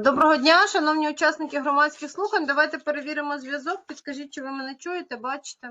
Доброго дня, шановні учасники громадських слухань. Давайте перевіримо зв'язок. Підскажіть, чи ви мене чуєте, бачите?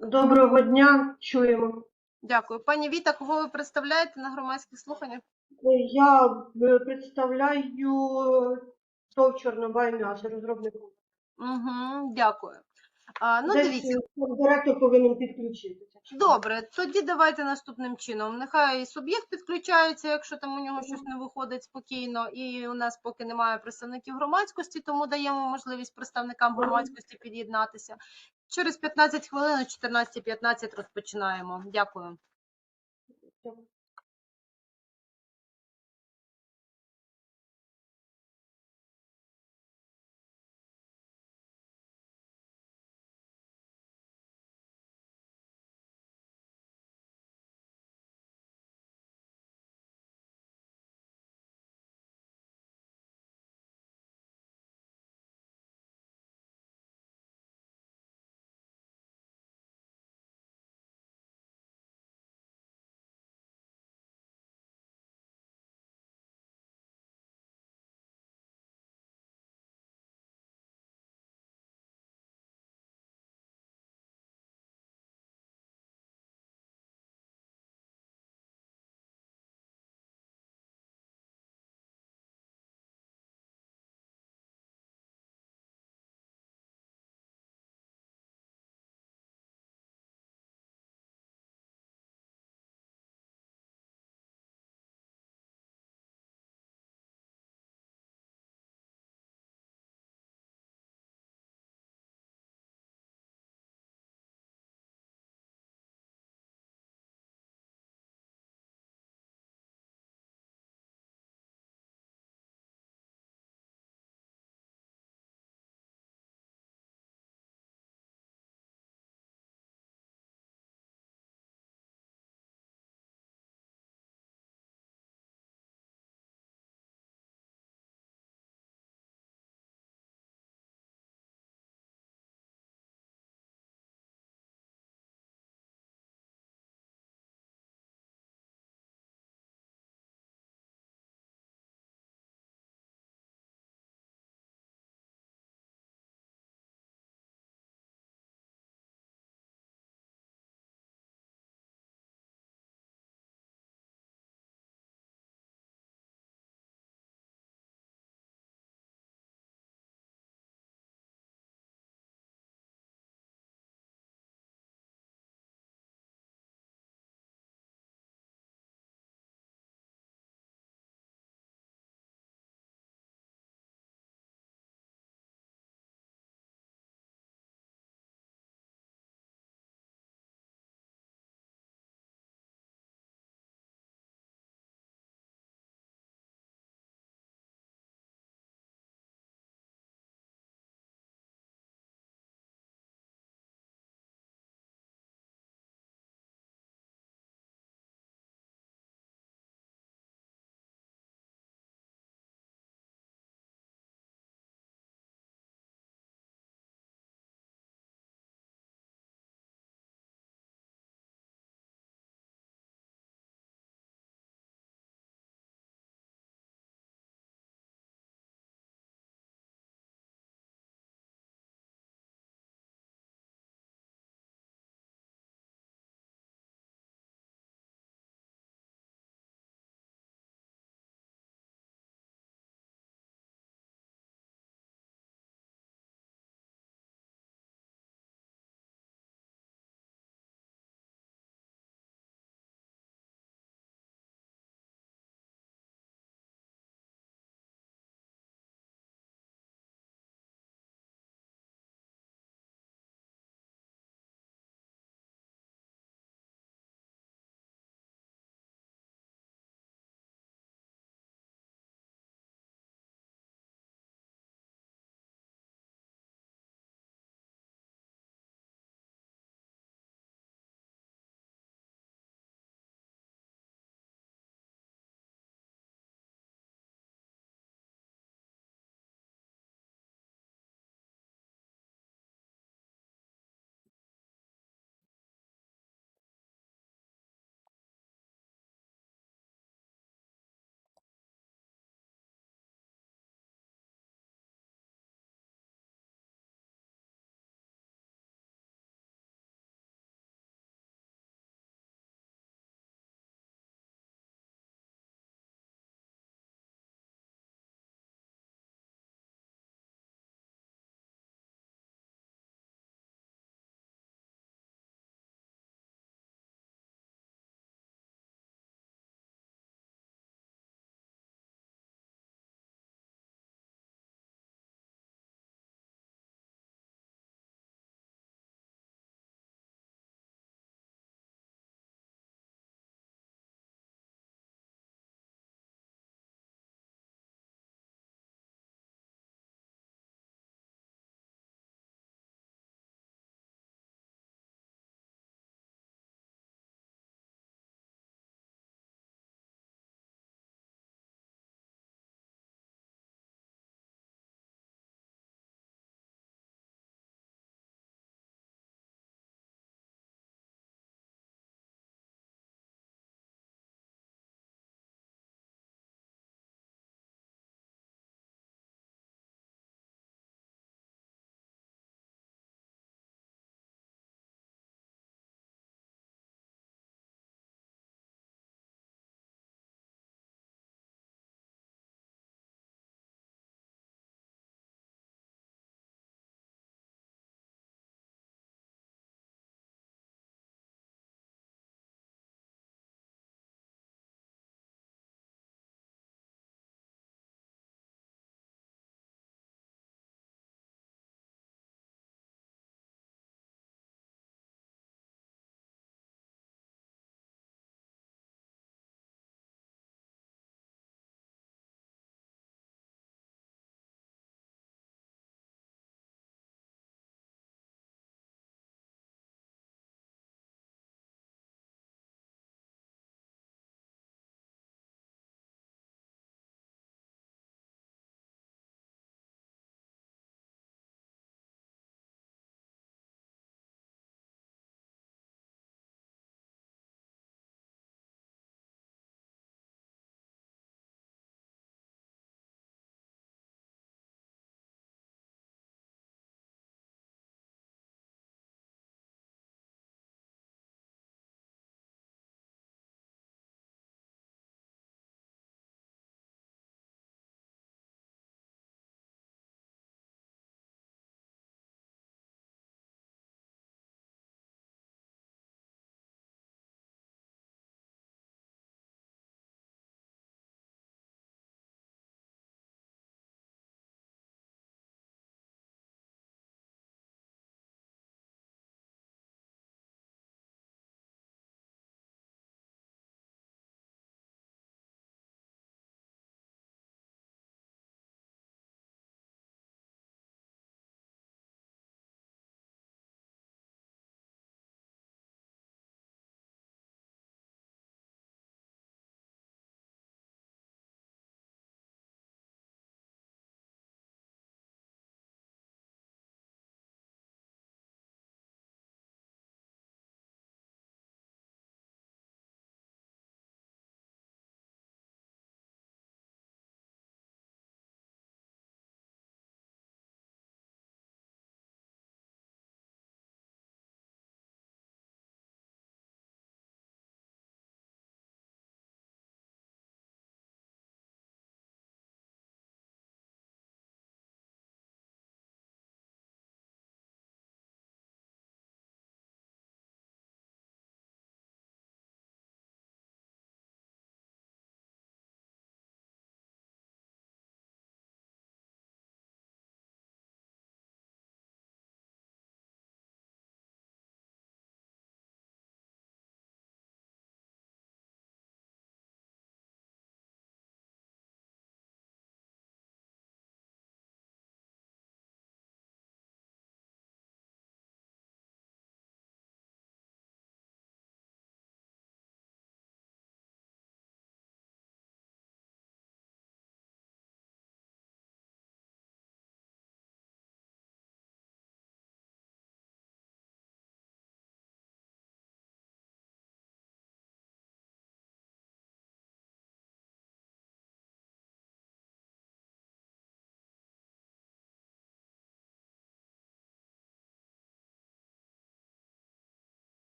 Доброго дня, чуємо. Дякую. Пані Віта, кого ви представляєте на громадських слуханнях? Я е, представляю ТОВ Чорнобай м'ясо розробником. Угу, дякую. А, ну, Десь дивіться. директор повинен підключитися. Добре, тоді давайте наступним чином. Нехай суб'єкт підключається, якщо там у нього щось не виходить спокійно, і у нас поки немає представників громадськості, тому даємо можливість представникам громадськості під'єднатися. Через 15 хвилин, о 14.15 розпочинаємо. Дякую.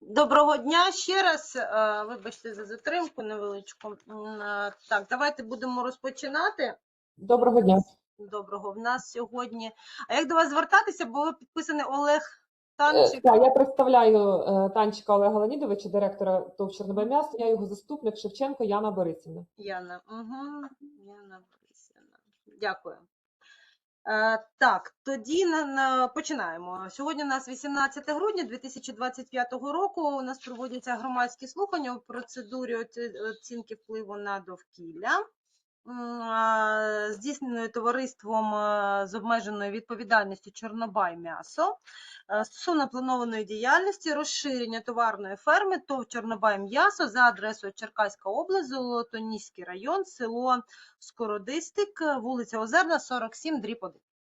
Доброго дня ще раз. Вибачте за затримку невеличку. Так, давайте будемо розпочинати. Доброго дня. Доброго. В нас сьогодні. А як до вас звертатися? Було підписаний Олег Е, Танчик. Так, я представляю е, Танчика Олега Леонідовича, директора ТОВ Чорнобай м'ясо. Я його заступник Шевченко Яна Борисівна. Яна. Угу. Яна Борисівна. Дякую. Е, так, тоді на, на, починаємо. Сьогодні у нас 18 грудня 2025 року. У нас проводяться громадські слухання у процедурі оцінки впливу на довкілля. Здійсненою товариством е, з обмеженою відповідальністю Чорнобай м'ясо е, стосовно планованої діяльності розширення товарної ферми ТОВ Чорнобай м'ясо за адресою Черкаська область, Золотоніський район, село Скородистик, вулиця Озерна, 47, дріб 1.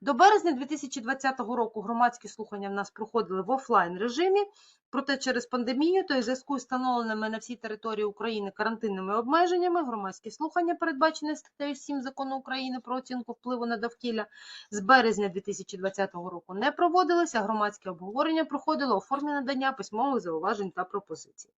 До березня 2020 року громадські слухання в нас проходили в офлайн режимі, проте через пандемію та й зв'язку з встановленими на всій території України карантинними обмеженнями громадські слухання, передбачені статтею 7 закону України про оцінку впливу на довкілля, з березня 2020 року не проводилися, громадське обговорення проходило у формі надання письмових зауважень та пропозицій.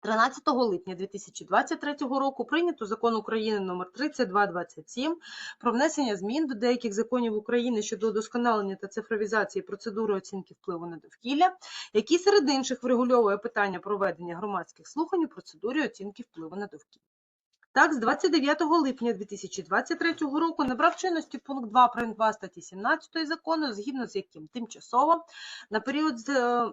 13 липня 2023 року прийнято закон України номер 3227 про внесення змін до деяких законів України щодо удосконалення та цифровізації процедури оцінки впливу на довкілля, який серед інших врегульовує питання проведення громадських слухань у процедурі оцінки впливу на довкілля. Так, з 29 липня 2023 року набрав чинності пункт 2 прим. 2 статті 17 закону, згідно з яким тимчасово на період з, е,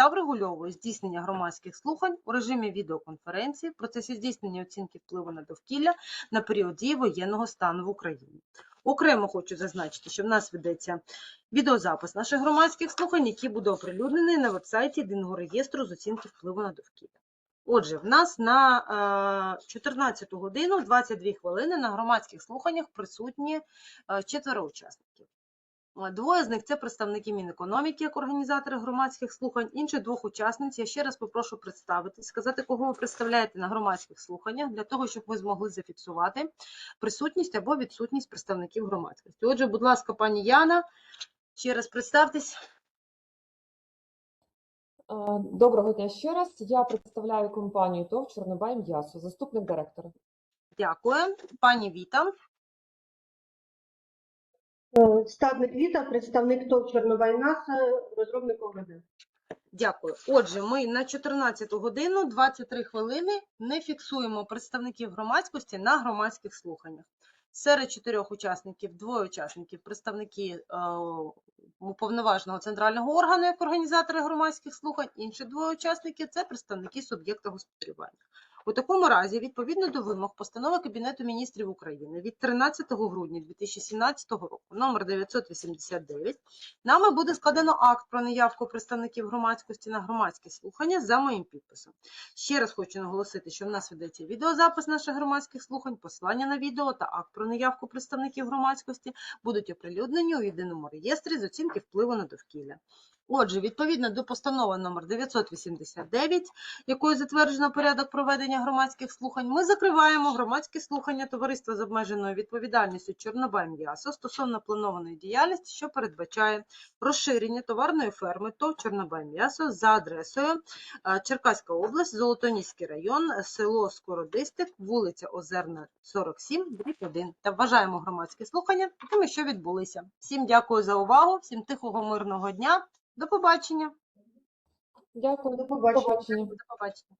та врегульовує здійснення громадських слухань у режимі відеоконференції в процесі здійснення оцінки впливу на довкілля на період дії воєнного стану в Україні. Окремо хочу зазначити, що в нас ведеться відеозапис наших громадських слухань, який буде оприлюднений на вебсайті єдиного реєстру з оцінки впливу на довкілля. Отже, в нас на е, 14 годину 22 хвилини на громадських слуханнях присутні е, четверо учасників. Двоє з них це представники Мінекономіки як організатори громадських слухань. Інших двох учасниць я ще раз попрошу представитись, сказати, кого ви представляєте на громадських слуханнях, для того, щоб ви змогли зафіксувати присутність або відсутність представників громадськості. Отже, будь ласка, пані Яна, ще раз представтесь. Е, Доброго дня ще раз. Я представляю компанію ТОВ Чорнобай м'ясо, заступник директора. Дякую. Пані Віта. Е, Стадник Віта, представник ТОВ Чорнобай м'ясо, розробник ОВД. Дякую. Отже, ми на 14 годину 23 хвилини не фіксуємо представників громадськості на громадських слуханнях. Серед чотирьох учасників, двоє учасників, представники е, уповноваженого центрального органу як організатори громадських слухань, інші двоє учасників це представники суб'єкта господарювання. У такому разі, відповідно до вимог постанови Кабінету міністрів України від 13 грудня 2017 року, номер 989, нами буде складено акт про неявку представників громадськості на громадські слухання за моїм підписом. Ще раз хочу наголосити, що в нас ведеться відеозапис наших громадських слухань, посилання на відео та акт про неявку представників громадськості будуть оприлюднені у єдиному реєстрі з оцінки впливу на довкілля. Отже, відповідно до постанови номер 989, якою затверджено порядок проведення громадських слухань, ми закриваємо громадські слухання товариства з обмеженою відповідальністю Чорнобай М'ясо стосовно планованої діяльності, що передбачає розширення товарної ферми ТОВ Чорнобай М'ясо за адресою е, Черкаська область, Золотоніський район, село Скородистик, вулиця Озерна, 47, дріб 1. Та вважаємо громадські слухання такими, що відбулися. Всім дякую за увагу, всім тихого мирного дня. До побачення. Дякую. До побачення. До побачення.